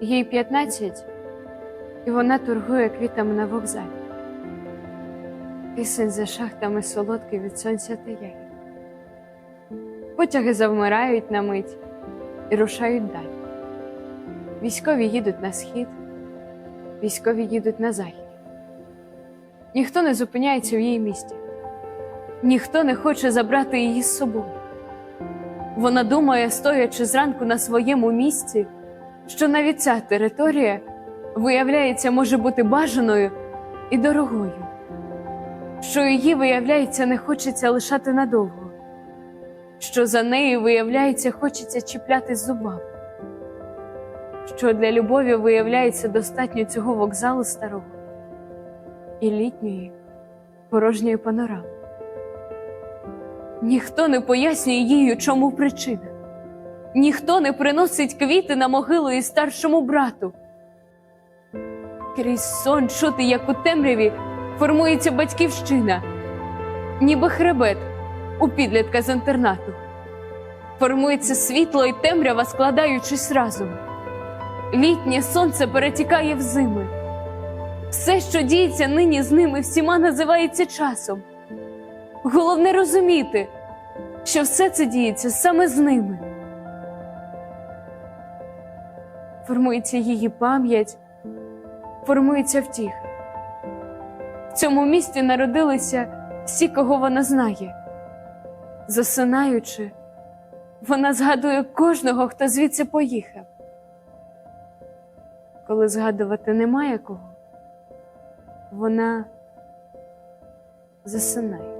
Їй 15, і вона торгує квітами на вокзалі. Кисень за шахтами солодкий від сонця та ягід. Потяги завмирають на мить і рушають далі. Військові їдуть на схід, військові їдуть на захід. Ніхто не зупиняється в її місті, ніхто не хоче забрати її з собою. Вона думає, стоячи зранку на своєму місці, що навіть ця територія, виявляється, може бути бажаною і дорогою, що її, виявляється, не хочеться лишати надовго, що за нею, виявляється, хочеться чіпляти зубами, що для любові, виявляється, достатньо цього вокзалу старого і літньої порожньої панорами. Ніхто не пояснює їй, у чому причина. Ніхто не приносить квіти на могилу і старшому брату. Крізь сон чути, як у темряві формується батьківщина, ніби хребет у підлітка з інтернату. Формується світло і темрява, складаючись разом. Літнє сонце перетікає в зими. Все, що діється нині з ними, всіма називається часом. Головне розуміти, що все це діється саме з ними. Формується її пам'ять, формується втіха. В цьому місті народилися всі, кого вона знає. Засинаючи, вона згадує кожного, хто звідси поїхав. Коли згадувати немає кого, вона засинає.